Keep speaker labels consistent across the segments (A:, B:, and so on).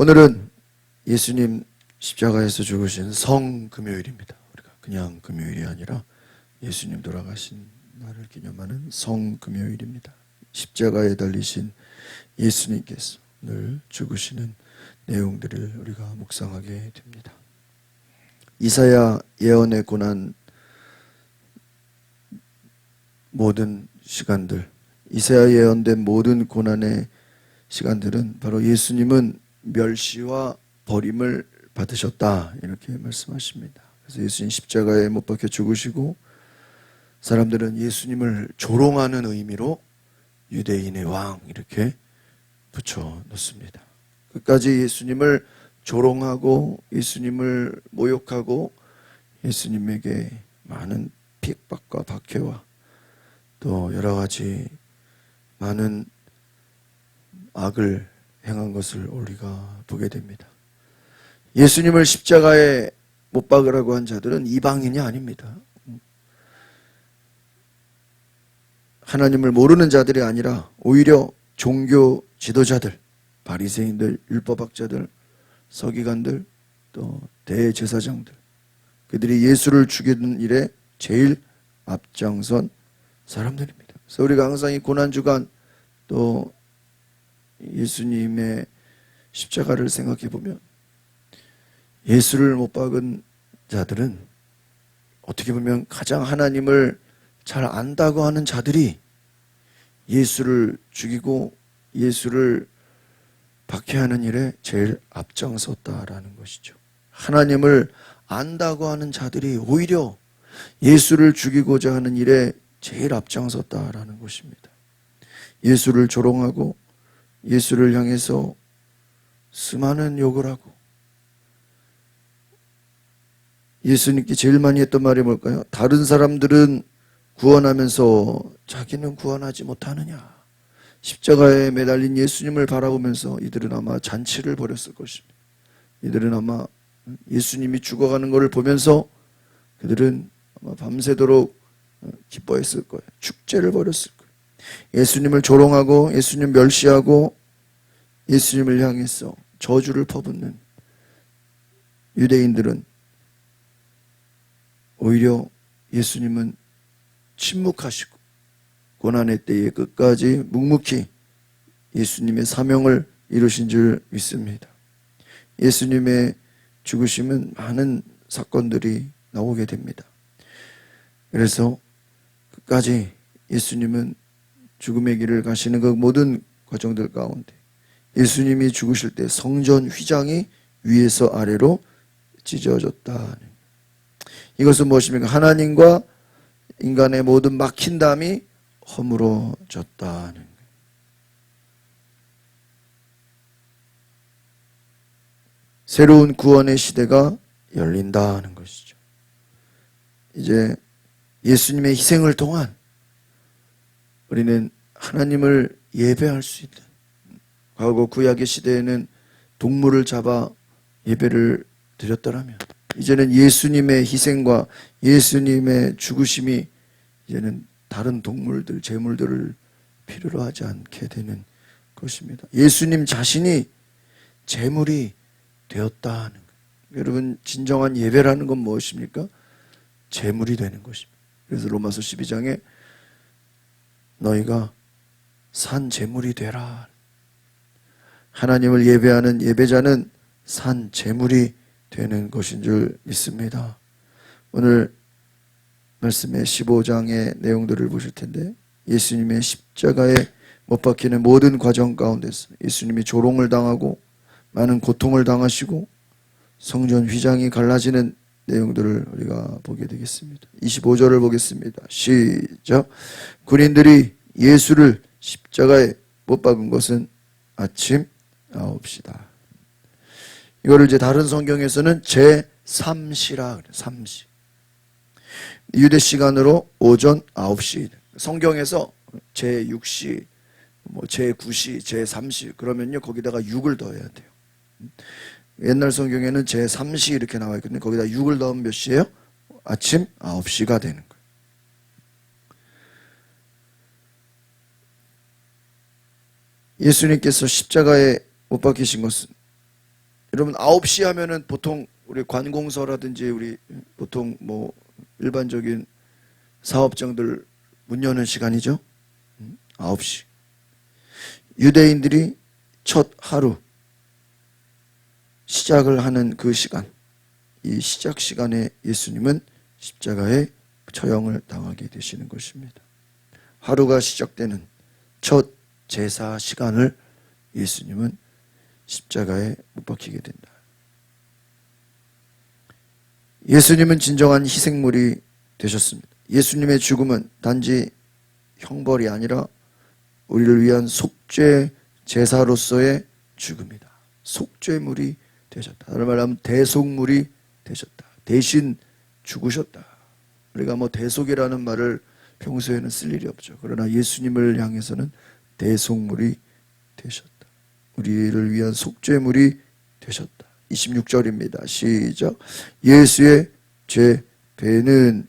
A: 오늘은 예수님 십자가에서 죽으신 성 금요일입니다. 우리가 그냥 금요일이 아니라 예수님 돌아가신 날을 기념하는 성 금요일입니다. 십자가에 달리신 예수님께서 늘 죽으시는 내용들을 우리가 묵상하게 됩니다. 이사야 예언에 관한 모든 시간들, 이사야 예언된 모든 고난의 시간들은 바로 예수님은 멸시와 버림을 받으셨다 이렇게 말씀하십니다. 그래서 예수님 십자가에 못 박혀 죽으시고 사람들은 예수님을 조롱하는 의미로 유대인의 왕 이렇게 붙여 놓습니다. 끝까지 예수님을 조롱하고 예수님을 모욕하고 예수님에게 많은 핍박과 박해와 또 여러 가지 많은 악을 행한 것을 우리가 보게 됩니다. 예수님을 십자가에 못 박으라고 한 자들은 이방인이 아닙니다. 하나님을 모르는 자들이 아니라 오히려 종교 지도자들, 바리새인들, 율법학자들, 서기관들, 또 대제사장들 그들이 예수를 죽이는 일에 제일 앞장선 사람들입니다. 그래서 우리가 항상 이 고난 주간 또 예수님의 십자가를 생각해 보면 예수를 못 박은 자들은 어떻게 보면 가장 하나님을 잘 안다고 하는 자들이 예수를 죽이고 예수를 박해하는 일에 제일 앞장섰다라는 것이죠. 하나님을 안다고 하는 자들이 오히려 예수를 죽이고자 하는 일에 제일 앞장섰다라는 것입니다. 예수를 조롱하고 예수를 향해서 수많은 욕을 하고 예수님께 제일 많이 했던 말이 뭘까요? 다른 사람들은 구원하면서 자기는 구원하지 못하느냐. 십자가에 매달린 예수님을 바라보면서 이들은 아마 잔치를 벌였을 것입니다. 이들은 아마 예수님이 죽어가는 것을 보면서 그들은 아마 밤새도록 기뻐했을 거예요. 축제를 벌였을 거예요. 예수님을 조롱하고 예수님 멸시하고 예수님을 향해서 저주를 퍼붓는 유대인들은 오히려 예수님은 침묵하시고 고난의 때에 끝까지 묵묵히 예수님의 사명을 이루신 줄 믿습니다. 예수님의 죽으심은 많은 사건들이 나오게 됩니다. 그래서 끝까지 예수님은 죽음의 길을 가시는 그 모든 과정들 가운데 예수님이 죽으실 때 성전 휘장이 위에서 아래로 찢어졌다. 이것은 무엇입니까? 하나님과 인간의 모든 막힌 담이 허물어졌다는 거예요. 새로운 구원의 시대가 열린다는 것이죠. 이제 예수님의 희생을 통한 우리는 하나님을 예배할 수 있는 과거 구약의 시대에는 동물을 잡아 예배를 드렸더라면 이제는 예수님의 희생과 예수님의 죽으심이 이제는 다른 동물들, 재물들을 필요로 하지 않게 되는 것입니다. 예수님 자신이 재물이 되었다는 거예요. 여러분 진정한 예배라는 건 무엇입니까? 재물이 되는 것입니다. 그래서 로마서 12장에 너희가 산 재물이 되라. 하나님을 예배하는 예배자는 산 재물이 되는 것인 줄 믿습니다. 오늘 말씀의 15장의 내용들을 보실 텐데 예수님의 십자가에 못 박히는 모든 과정 가운데서 예수님이 조롱을 당하고 많은 고통을 당하시고 성전 휘장이 갈라지는 내용들을 우리가 보게 되겠습니다. 25절을 보겠습니다. 시작. 군인들이 예수를 십자가에 못 박은 것은 아침 9시다. 이거를 이제 다른 성경에서는 제3시라 그래요. 3시. 유대 시간으로 오전 9시. 성경에서 제6시, 뭐 제9시, 제3시 그러면요 거기다가 6을 더해야 돼요. 옛날 성경에는 제 3시 이렇게 나와 있거든요. 거기다 6을 넣으면 몇 시예요? 아침 9시가 되는 거예요. 예수님께서 십자가에 못 박히신 것은 여러분 9시 하면은 보통 우리 관공서라든지 우리 보통 뭐 일반적인 사업장들 문 여는 시간이죠. 음, 9시. 유대인들이 첫 하루 시작을 하는 그 시간, 이 시작 시간에 예수님은 십자가에 처형을 당하게 되시는 것입니다. 하루가 시작되는 첫 제사 시간을 예수님은 십자가에 못 박히게 된다. 예수님은 진정한 희생물이 되셨습니다. 예수님의 죽음은 단지 형벌이 아니라 우리를 위한 속죄 제사로서의 죽음이다. 속죄물이 되셨다. 다른 말로 하면 대속물이 되셨다. 대신 죽으셨다. 우리가 뭐 대속이라는 말을 평소에는 쓸 일이 없죠. 그러나 예수님을 향해서는 대속물이 되셨다. 우리를 위한 속죄물이 되셨다. 26절입니다. 시작. 예수의 죄 배는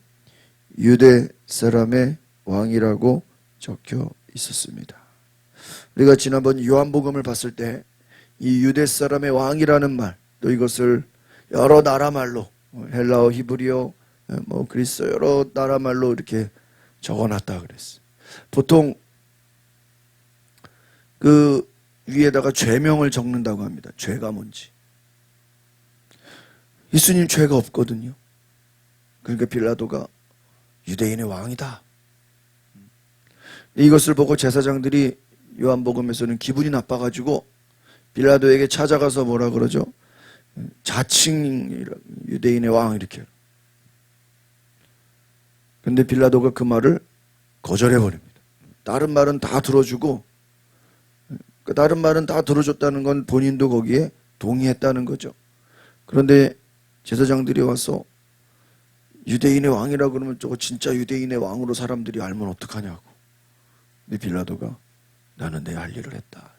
A: 유대 사람의 왕이라고 적혀 있었습니다. 우리가 지난번 요한복음을 봤을 때 이 유대 사람의 왕이라는 말, 또 이것을 여러 나라 말로 헬라어, 히브리어, 뭐 그리스 여러 나라 말로 이렇게 적어놨다 그랬어. 보통 그 위에다가 죄명을 적는다고 합니다. 죄가 뭔지. 예수님 죄가 없거든요. 그러니까 빌라도가 유대인의 왕이다. 이것을 보고 제사장들이 요한복음에서는 기분이 나빠가지고 빌라도에게 찾아가서 뭐라 그러죠? 자칭 유대인의 왕 이렇게. 근데 빌라도가 그 말을 거절해 버립니다. 다른 말은 다 들어주고 그 다른 말은 다 들어줬다는 건 본인도 거기에 동의했다는 거죠. 그런데 제사장들이 와서 유대인의 왕이라 그러면 저거 진짜 유대인의 왕으로 사람들이 알면 어떡하냐고. 근데 빌라도가 나는 내 할 일을 했다.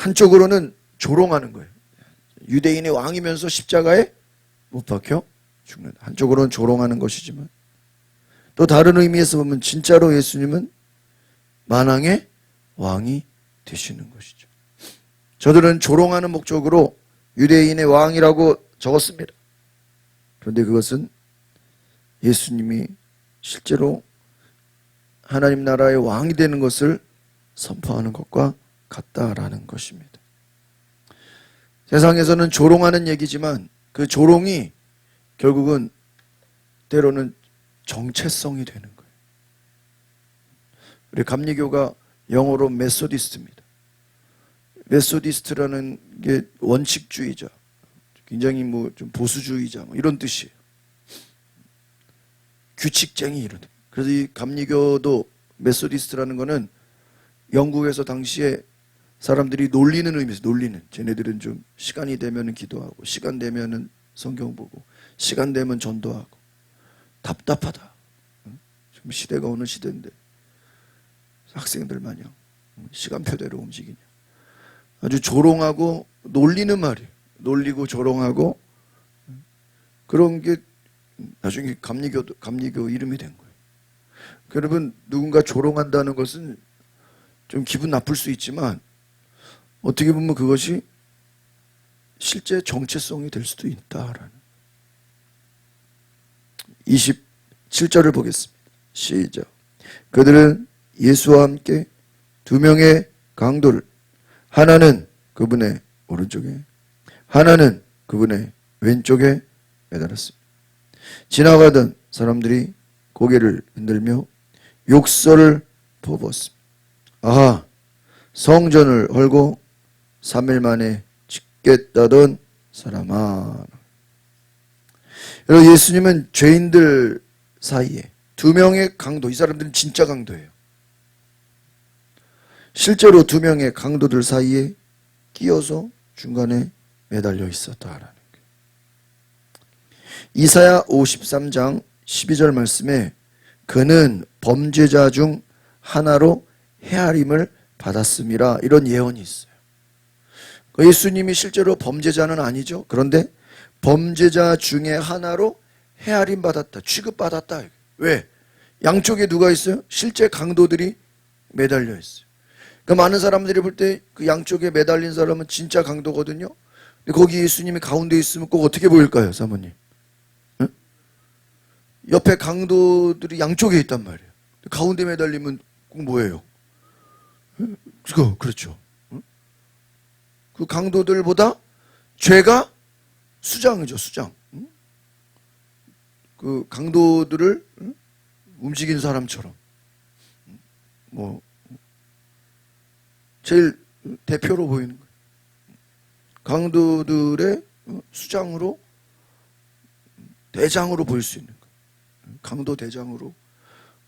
A: 한쪽으로는 조롱하는 거예요. 유대인의 왕이면서 십자가에 못 박혀 죽는. 한쪽으로는 조롱하는 것이지만 또 다른 의미에서 보면 진짜로 예수님은 만왕의 왕이 되시는 것이죠. 저들은 조롱하는 목적으로 유대인의 왕이라고 적었습니다. 그런데 그것은 예수님이 실제로 하나님 나라의 왕이 되는 것을 선포하는 것과 같다라는 것입니다. 세상에서는 조롱하는 얘기지만 그 조롱이 결국은 때로는 정체성이 되는 거예요. 우리 감리교가 영어로 메소디스트입니다. 메소디스트라는 게 원칙주의자, 굉장히 뭐 좀 보수주의자 뭐 이런 뜻이에요. 규칙쟁이 이런. 그래서 이 감리교도 메소디스트라는 거는 영국에서 당시에 사람들이 놀리는 의미에서 놀리는. 쟤네들은 좀 시간이 되면은 기도하고 시간 되면은 성경 보고 시간 되면 전도하고 답답하다. 응? 지금 시대가 어느 시대인데 학생들 마냥 시간표대로 움직이냐. 아주 조롱하고 놀리는 말이에요. 놀리고 조롱하고 그런 게 나중에 감리교 감리교 이름이 된 거예요. 여러분 누군가 조롱한다는 것은 좀 기분 나쁠 수 있지만 어떻게 보면 그것이 실제 정체성이 될 수도 있다라는 27절을 보겠습니다. 시작. 그들은 예수와 함께 두 명의 강도를 하나는 그분의 오른쪽에 하나는 그분의 왼쪽에 매달았습니다. 지나가던 사람들이 고개를 흔들며 욕설을 퍼부었습니다. 아하, 성전을 헐고 3일 만에 짓겠다던 사람아. 여러분, 예수님은 죄인들 사이에 두 명의 강도, 이 사람들은 진짜 강도예요. 실제로 두 명의 강도들 사이에 끼어서 중간에 매달려 있었다라는 거예요. 이사야 53장 12절 말씀에 그는 범죄자 중 하나로 헤아림을 받았음이라 이런 예언이 있어요. 그 예수님이 실제로 범죄자는 아니죠. 그런데 범죄자 중에 하나로 헤아림 받았다, 취급 받았다. 왜? 양쪽에 누가 있어요? 실제 강도들이 매달려 있어요. 그 많은 사람들이 볼 때 그 양쪽에 매달린 사람은 진짜 강도거든요. 근데 거기 예수님이 가운데 있으면 꼭 어떻게 보일까요, 사모님? 응? 옆에 강도들이 양쪽에 있단 말이에요. 가운데 매달리면 꼭 뭐예요? 응? 그거 그렇죠. 응? 그 강도들보다 죄가 수장이죠, 수장. 응? 그 강도들을 응? 움직인 사람처럼 응? 뭐 제일 대표로 보이는 거예요. 강도들의 수장으로 대장으로 보일 수 있는 거예요. 강도 대장으로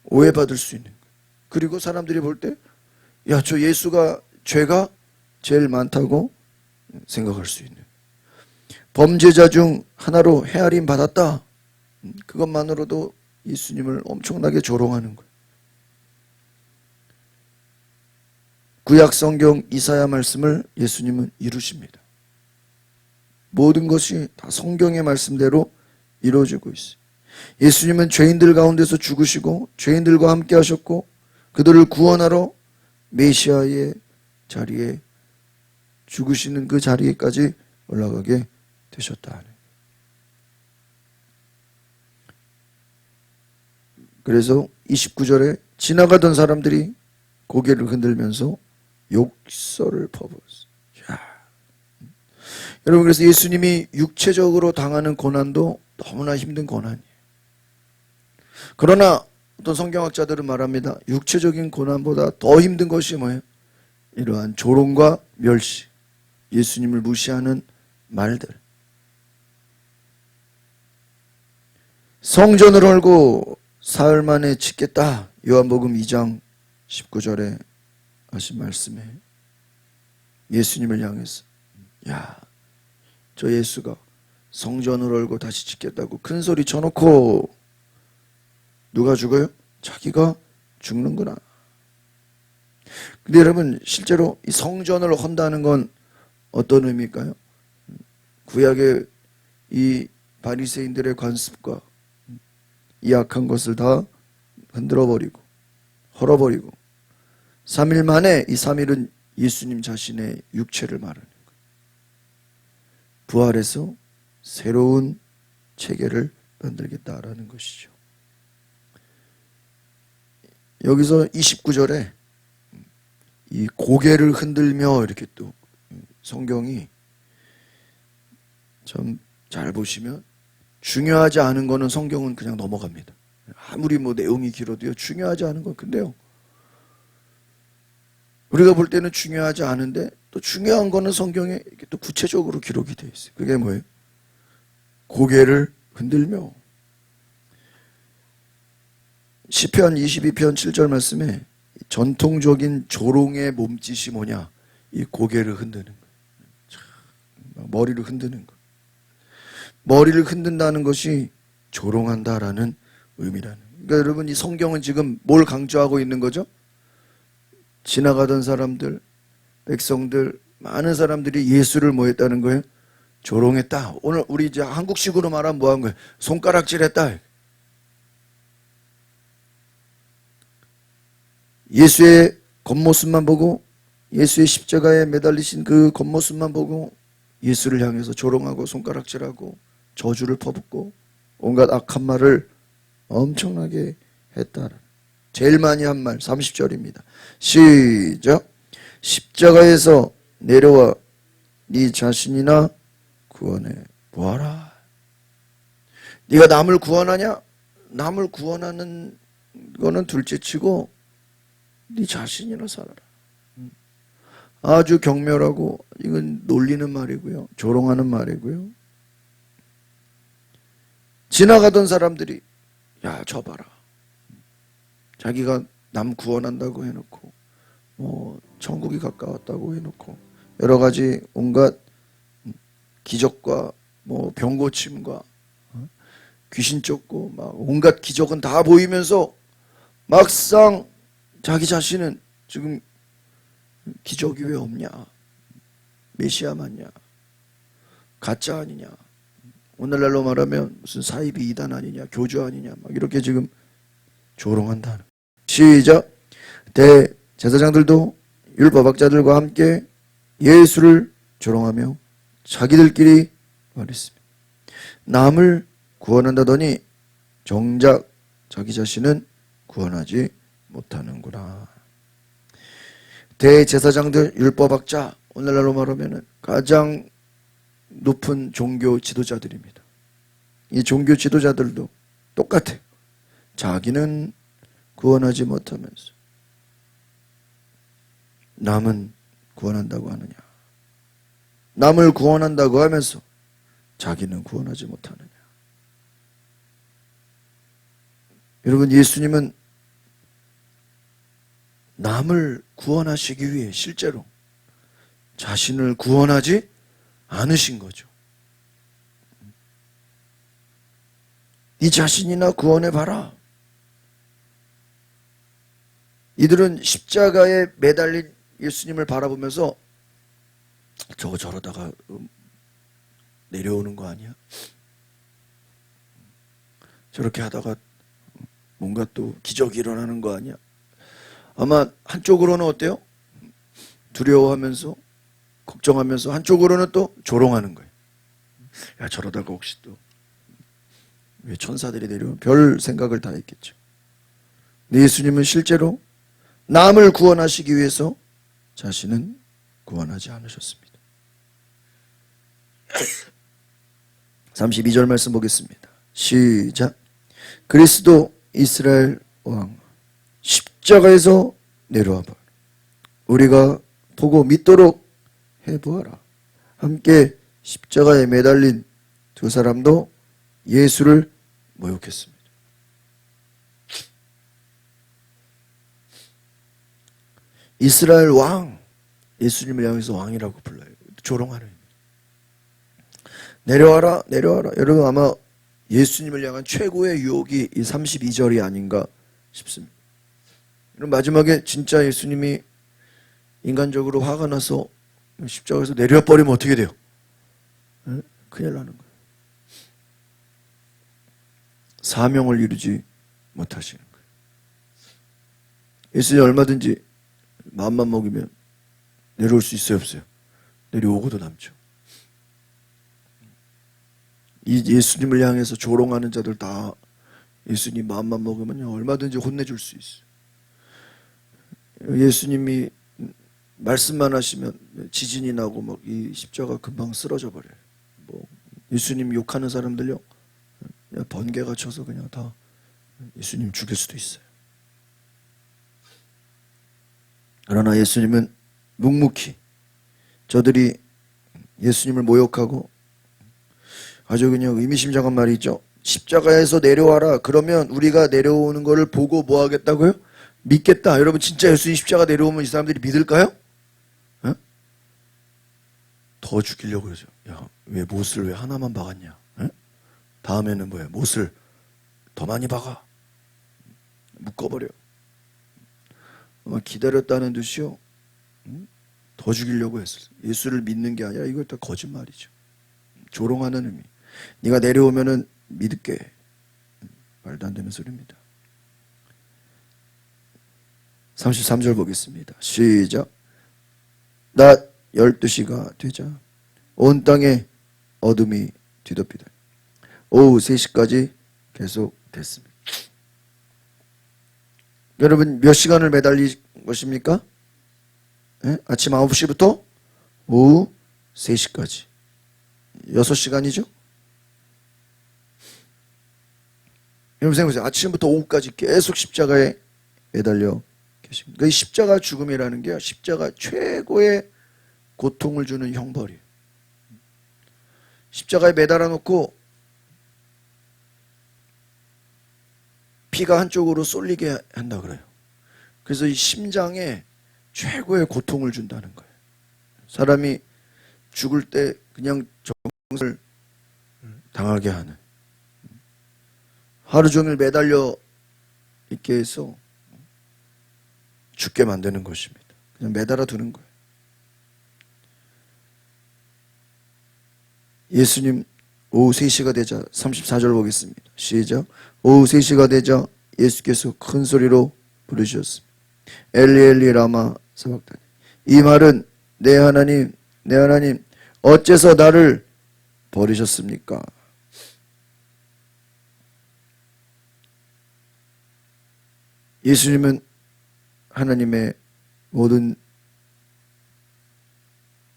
A: 오해받을 수 있는 거예요. 그리고 사람들이 볼 때, 야, 저 예수가 죄가 제일 많다고 생각할 수 있는. 범죄자 중 하나로 헤아림 받았다. 그것만으로도 예수님을 엄청나게 조롱하는 거예요. 구약 성경 이사야 말씀을 예수님은 이루십니다. 모든 것이 다 성경의 말씀대로 이루어지고 있어요. 예수님은 죄인들 가운데서 죽으시고 죄인들과 함께 하셨고 그들을 구원하러 메시아의 자리에 죽으시는 그 자리에까지 올라가게 되셨다. 그래서 29절에 지나가던 사람들이 고개를 흔들면서 욕설을 퍼부었어요. 야. 여러분 그래서 예수님이 육체적으로 당하는 고난도 너무나 힘든 고난이에요. 그러나 어떤 성경학자들은 말합니다. 육체적인 고난보다 더 힘든 것이 뭐예요? 이러한 조롱과 멸시, 예수님을 무시하는 말들. 성전을 헐고 사흘 만에 짓겠다. 요한복음 2장 19절에 하신 말씀에 예수님을 향해서 야, 저 예수가 성전을 얼고 다시 짓겠다고 큰 소리 쳐놓고 누가 죽어요? 자기가 죽는구나. 근데 여러분 실제로 이 성전을 헌다는 건 어떤 의미일까요? 구약의 이 바리새인들의 관습과 이 악한 것을 다 흔들어 버리고 헐어 버리고 3일 만에 이 3일은 예수님 자신의 육체를 말하는 거예요. 부활해서 새로운 체계를 만들겠다라는 것이죠. 여기서 29절에 이 고개를 흔들며 이렇게 또 성경이 좀잘 보시면 중요하지 않은 거는 성경은 그냥 넘어갑니다. 아무리 뭐 내용이 길어도요 중요하지 않은 건 근데요 우리가 볼 때는 중요하지 않은데 또 중요한 거는 성경에 또 구체적으로 기록이 되어 있어요. 그게 뭐예요? 고개를 흔들며 시편 22편 7절 말씀에 전통적인 조롱의 몸짓이 뭐냐? 이 고개를 흔드는 거. 머리를 흔드는 거. 머리를 흔든다는 것이 조롱한다라는 의미라는. 그러니까 여러분 이 성경은 지금 뭘 강조하고 있는 거죠? 지나가던 사람들, 백성들, 많은 사람들이 예수를 뭐 했다는 거예요? 조롱했다. 오늘 우리 이제 한국식으로 말하면 뭐 한 거예요? 손가락질했다. 예수의 겉모습만 보고 예수의 십자가에 매달리신 그 겉모습만 보고 예수를 향해서 조롱하고 손가락질하고 저주를 퍼붓고 온갖 악한 말을 엄청나게 했다. 제일 많이 한 말 30절입니다. 시작. 십자가에서 내려와 네 자신이나 구원해 보아라. 네가 남을 구원하냐? 남을 구원하는 거는 둘째치고 네 자신이나 살아라. 아주 경멸하고 이건 놀리는 말이고요. 조롱하는 말이고요. 지나가던 사람들이 야, 저 봐라. 자기가 남 구원한다고 해놓고 뭐 천국이 가까웠다고 해놓고 여러 가지 온갖 기적과 뭐 병 고침과 귀신 쫓고 막 온갖 기적은 다 보이면서 막상 자기 자신은 지금 기적이 왜 없냐? 메시아 맞냐? 가짜 아니냐? 오늘날로 말하면 무슨 사이비 이단 아니냐? 교주 아니냐? 막 이렇게 지금 조롱한다는. 시작. 대 제사장들도 율법학자들과 함께 예수를 조롱하며 자기들끼리 말했습니다. 남을 구원한다더니 정작 자기 자신은 구원하지 못하는구나. 대제사장들 율법학자 오늘날로 말하면 가장 높은 종교 지도자들입니다. 이 종교 지도자들도 똑같아요. 자기는 구원하지 못하면서 남은 구원한다고 하느냐. 남을 구원한다고 하면서 자기는 구원하지 못하느냐. 여러분, 예수님은 남을 구원하시기 위해 실제로 자신을 구원하지 않으신 거죠. 네 자신이나 구원해 봐라. 이들은 십자가에 매달린 예수님을 바라보면서 저거 저러다가 음, 내려오는 거 아니야? 저렇게 하다가 뭔가 또 기적이 일어나는 거 아니야? 아마 한쪽으로는 어때요? 두려워하면서 걱정하면서 한쪽으로는 또 조롱하는 거예요. 야 저러다가 혹시 또 왜 천사들이 내려오면 별 생각을 다 했겠죠. 근데 예수님은 실제로 남을 구원하시기 위해서 자신은 구원하지 않으셨습니다. 32절 말씀 보겠습니다. 시작. 그리스도 이스라엘 왕 십자가에서 내려와 봐. 우리가 보고 믿도록 해 보아라. 함께 십자가에 매달린 두 사람도 예수를 모욕했습니다. 이스라엘 왕 예수님을 향해서 왕이라고 불러요. 조롱하는. 내려와라 내려와라. 여러분 아마 예수님을 향한 최고의 유혹이 이 32절이 아닌가 싶습니다. 마지막에 진짜 예수님이 인간적으로 화가 나서 십자가에서 내려버리면 어떻게 돼요? 에? 큰일 나는 거예요. 사명을 이루지 못하시는 거예요. 예수님 얼마든지 마음만 먹이면 내려올 수 있어요, 없어요? 내려오고도 남죠. 이 예수님을 향해서 조롱하는 자들 다 예수님 마음만 먹으면요 얼마든지 혼내줄 수 있어요. 예수님이 말씀만 하시면 지진이 나고 막 이 십자가 금방 쓰러져 버려요. 뭐 예수님 욕하는 사람들요 번개가 쳐서 그냥 다 예수님 죽일 수도 있어요. 그러나 예수님은 묵묵히 저들이 예수님을 모욕하고 아주 그냥 의미심장한 말이 있죠. 십자가에서 내려와라. 그러면 우리가 내려오는 것을 보고 뭐 하겠다고요? 믿겠다. 여러분 진짜 예수님 십자가 내려오면 이 사람들이 믿을까요? 어? 더 죽이려고 그러죠. 야, 왜 못을 왜 하나만 박았냐? 어? 다음에는 뭐야? 못을 더 많이 박아. 묶어버려. 아마 기다렸다는 듯이요. 응? 더 죽이려고 했어요. 예수를 믿는 게 아니라 이거 다 거짓말이죠. 조롱하는 의미. 네가 내려오면은 믿을게. 말도 안 되는 소리입니다. 33절 보겠습니다. 시작. 낮 12시가 되자 온 땅에 어둠이 뒤덮이다. 오후 3시까지 계속 됐습니다. 여러분 몇 시간을 매달린 것입니까? 예? 아침 9시부터 오후 3시까지. 6시간이죠? 여러분 생각해보세요. 아침부터 오후까지 계속 십자가에 매달려 계십니다. 그 십자가 죽음이라는 게 십자가 최고의 고통을 주는 형벌이에요. 십자가에 매달아 놓고 피가 한쪽으로 쏠리게 한다 그래요. 그래서 이 심장에 최고의 고통을 준다는 거예요. 사람이 죽을 때 그냥 정을 당하게 하는 하루 종일 매달려 있게 해서 죽게 만드는 것입니다. 그냥 매달아 두는 거예요. 예수님 오후 3시가 되자 34절 보겠습니다. 시작. 오후 3시가 되자 예수께서 큰 소리로 부르셨습니다. 엘리 엘리 라마 사박다니 이 말은 내 하나님, 내 하나님, 어째서 나를 버리셨습니까? 예수님은 하나님의 모든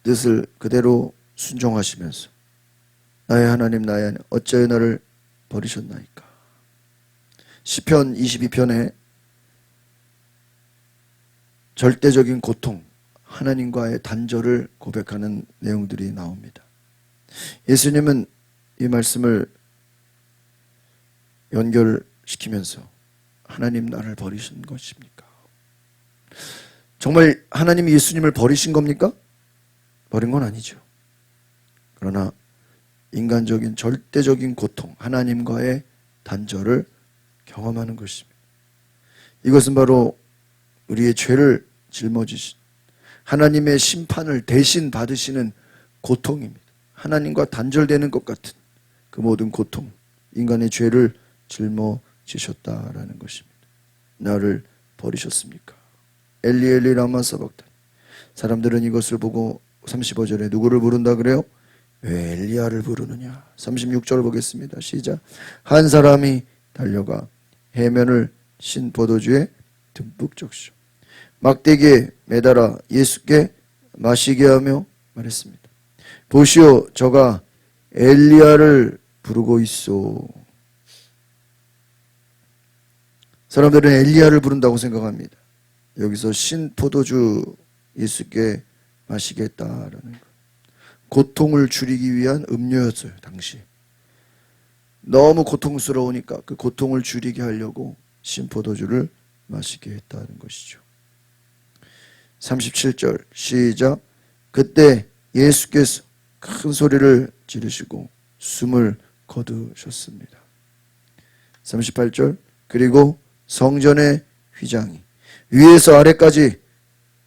A: 뜻을 그대로 순종하시면서 나의 하나님 나의 하나님 어찌하여 나를 버리셨나이까 시편 22편에 절대적인 고통 하나님과의 단절을 고백하는 내용들이 나옵니다. 예수님은 이 말씀을 연결시키면서 하나님 나를 버리신 것입니까? 정말 하나님이 예수님을 버리신 겁니까? 버린 건 아니죠. 그러나 인간적인 절대적인 고통, 하나님과의 단절을 경험하는 것입니다. 이것은 바로 우리의 죄를 짊어지신 하나님의 심판을 대신 받으시는 고통입니다. 하나님과 단절되는 것 같은 그 모든 고통, 인간의 죄를 짊어지셨다라는 것입니다. 나를 버리셨습니까? 엘리 엘리 라마 사박다. 사람들은 이것을 보고 35절에 누구를 부른다 그래요? 왜 엘리야를 부르느냐? 36절 보겠습니다. 시작. 한 사람이 달려가 해면을 신 포도주에 듬뿍 적셔 막대기에 매달아 예수께 마시게 하며 말했습니다. 보시오, 저가 엘리야를 부르고 있어. 사람들은 엘리야를 부른다고 생각합니다. 여기서 신 포도주 예수께 마시겠다라는 것. 고통을 줄이기 위한 음료였어요, 당시. 너무 고통스러우니까 그 고통을 줄이게 하려고 신포도주를 마시게 했다는 것이죠. 37절 시작 그때 예수께서 큰 소리를 지르시고 숨을 거두셨습니다. 38절 그리고 성전의 휘장이 위에서 아래까지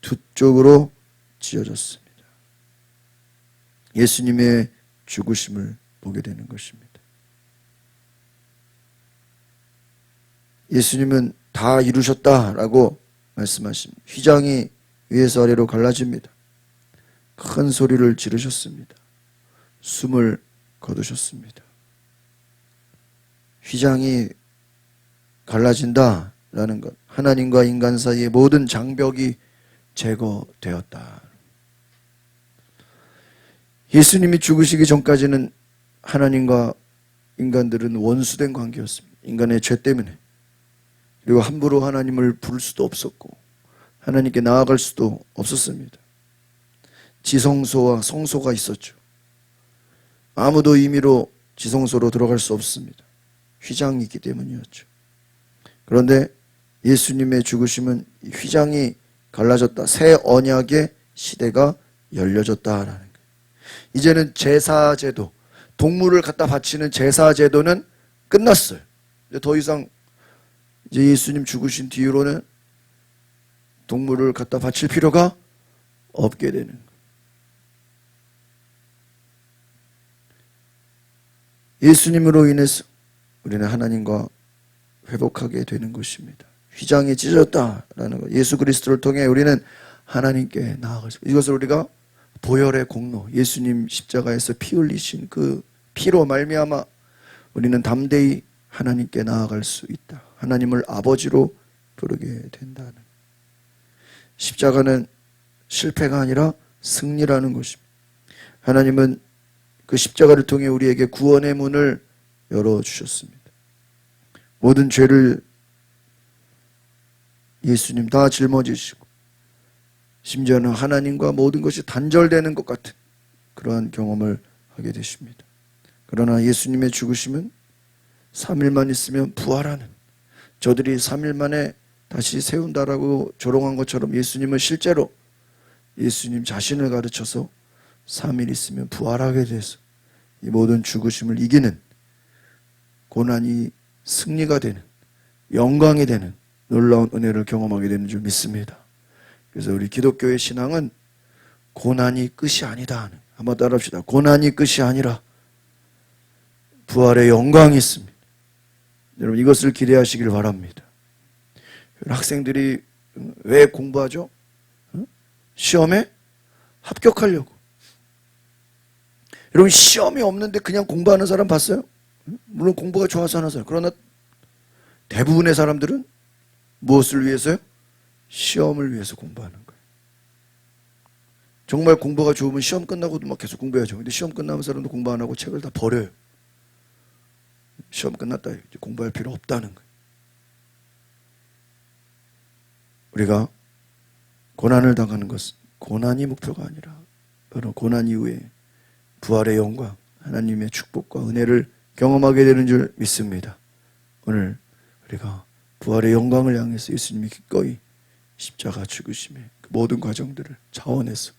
A: 두 쪽으로 찢어졌습니다. 예수님의 죽으심을 보게 되는 것입니다. 예수님은 다 이루셨다라고 말씀하십니다. 휘장이 위에서 아래로 갈라집니다. 큰 소리를 지르셨습니다. 숨을 거두셨습니다. 휘장이 갈라진다라는 것. 하나님과 인간 사이의 모든 장벽이 제거되었다. 예수님이 죽으시기 전까지는 하나님과 인간들은 원수된 관계였습니다. 인간의 죄 때문에. 그리고 함부로 하나님을 부를 수도 없었고, 하나님께 나아갈 수도 없었습니다. 지성소와 성소가 있었죠. 아무도 임의로 지성소로 들어갈 수 없습니다. 휘장이 있기 때문이었죠. 그런데 예수님의 죽으심은 휘장이 갈라졌다. 새 언약의 시대가 열려졌다라는 거예요. 이제는 제사 제도, 동물을 갖다 바치는 제사 제도는 끝났어요. 더 이상 이제 예수님 죽으신 뒤로는 동물을 갖다 바칠 필요가 없게 되는 거예요. 예수님으로 인해서 우리는 하나님과 회복하게 되는 것입니다. 휘장이 찢어졌다라는 것. 예수 그리스도를 통해 우리는 하나님께 나아가죠. 이것을 우리가 보혈의 공로, 예수님 십자가에서 피 흘리신 그 피로 말미암아 우리는 담대히 하나님께 나아갈 수 있다. 하나님을 아버지로 부르게 된다는. 십자가는 실패가 아니라 승리라는 것입니다. 하나님은 그 십자가를 통해 우리에게 구원의 문을 열어 주셨습니다. 모든 죄를 예수님 다 짊어지시고 심지어는 하나님과 모든 것이 단절되는 것 같은 그러한 경험을 하게 되십니다. 그러나 예수님의 죽으심은 3일만 있으면 부활하는 저들이 3일 만에 다시 세운다라고 조롱한 것처럼 예수님은 실제로 예수님 자신을 가르쳐서 3일 있으면 부활하게 돼서 이 모든 죽으심을 이기는 고난이 승리가 되는 영광이 되는 놀라운 은혜를 경험하게 되는 줄 믿습니다. 그래서 우리 기독교의 신앙은 고난이 끝이 아니다. 한번 따라합시다. 고난이 끝이 아니라 부활의 영광이 있습니다. 여러분 이것을 기대하시길 바랍니다. 학생들이 왜 공부하죠? 시험에 합격하려고. 여러분 시험이 없는데 그냥 공부하는 사람 봤어요? 물론 공부가 좋아서 하는 사람. 그러나 대부분의 사람들은 무엇을 위해서요? 시험을 위해서 공부하는 거예요. 정말 공부가 좋으면 시험 끝나고도 막 계속 공부해야죠. 근데 시험 끝나면 사람도 공부 안 하고 책을 다 버려요. 시험 끝났다. 이제 공부할 필요 없다는 거예요. 우리가 고난을 당하는 것은 고난이 목표가 아니라 바로 고난 이후에 부활의 영광, 하나님의 축복과 은혜를 경험하게 되는 줄 믿습니다. 오늘 우리가 부활의 영광을 향해서 예수님이 기꺼이 십자가 죽으심의 그 모든 과정들을 차원해서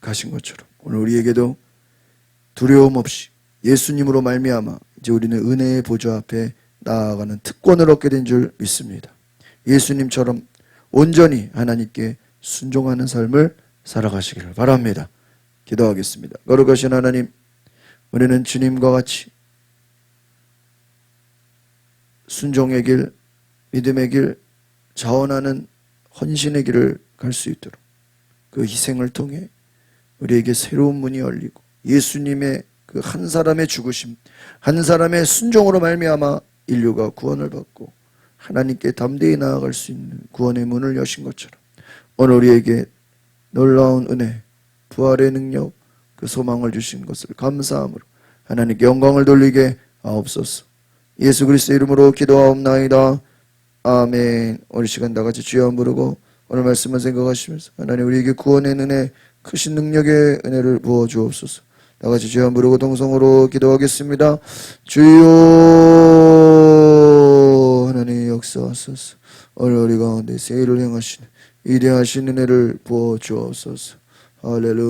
A: 가신 것처럼 오늘 우리에게도 두려움 없이 예수님으로 말미암아 이제 우리는 은혜의 보좌 앞에 나아가는 특권을 얻게 된 줄 믿습니다. 예수님처럼 온전히 하나님께 순종하는 삶을 살아가시기를 바랍니다. 기도하겠습니다. 거룩하신 하나님, 우리는 주님과 같이 순종의 길, 믿음의 길, 자원하는 헌신의 길을 갈 수 있도록 그 희생을 통해 우리에게 새로운 문이 열리고 예수님의 그 한 사람의 죽으심, 한 사람의 순종으로 말미암아 인류가 구원을 받고 하나님께 담대히 나아갈 수 있는 구원의 문을 여신 것처럼 오늘 우리에게 놀라운 은혜, 부활의 능력, 그 소망을 주신 것을 감사함으로 하나님께 영광을 돌리게 하옵소서. 예수 그리스도 이름으로 기도하옵나이다. 아멘. 오늘 시간 다 같이 주여 부르고 오늘 말씀을 생각하시면서 하나님 우리에게 구원의 은혜, 크신 능력의 은혜를 부어 주옵소서. 다 같이 주여 부르고 동성으로 기도하겠습니다. 주여 하나님 역사하소서. 오늘 우리 가운데 세일을 행하시는 위대하신 은혜를 부어 주옵소서. 할렐루야.